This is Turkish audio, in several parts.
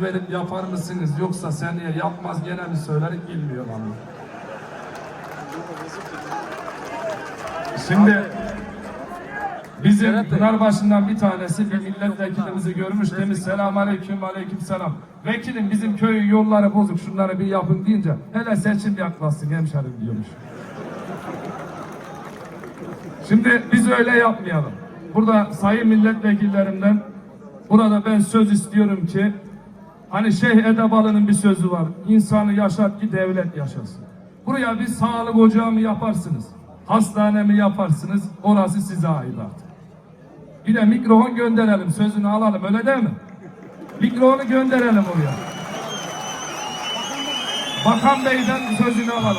söz verip yapar mısınız yoksa seneye yapmaz gene mi söylerik bilmiyorum ama. Şimdi bizim Pınarbaşı'ndan bir tanesi bir milletvekilimizi görmüş demiş selam aleyküm aleyküm selam. Vekilim bizim köyün yolları bozuk şunları bir yapın deyince hele seçim yaklaşsın hemşerim diyormuş. Şimdi biz öyle yapmayalım. Burada sayın milletvekillerimden burada ben söz istiyorum ki hani Şeyh Edebalı'nın bir sözü var. İnsanı yaşat ki devlet yaşasın. Buraya bir sağlık ocağı mı yaparsınız? Hastane mi yaparsınız? Orası size ait artık. Bir de mikrofon gönderelim. Sözünü alalım. Öyle değil mi? Mikrofonu gönderelim oraya. Bakan Bey'den sözünü alalım.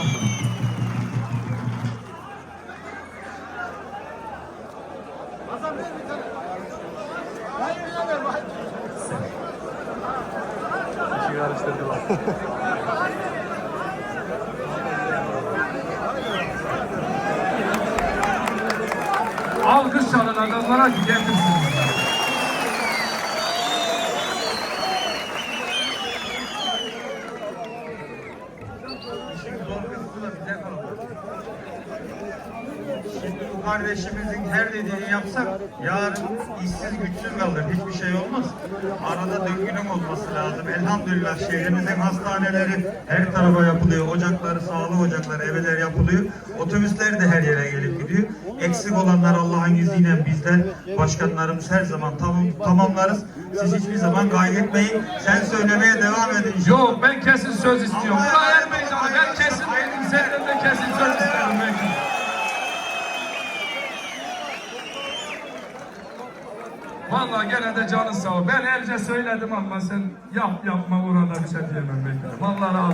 Alkış çalın adamlara ki getirsin. Şimdi kardeşimizin her dediğini yapsak yarın işsiz güçsüz kalır. Hiçbir şey olmaz. Arada döngünün olması lazım. Elhamdülillah şehrimizin hastaneleri her tarafa yapılıyor. Ocakları, sağlık ocakları, evler yapılıyor. Otobüsler de her yere gelip gidiyor. Eksik olanlar Allah'ın izniyle bizden başkanlarımız her zaman tamam, tamamlarız. Siz hiçbir zaman kaybetmeyin. Sen söylemeye devam edin. Yok ben kesin söz istiyorum. Ermeyeceğim. Ben kesin senden de kesin söz istiyorum. Vallahi gene de canın sağ ol. Ben elce söyledim ama sen yap yapma orada bir şey diyemem bekle. Vallahi razı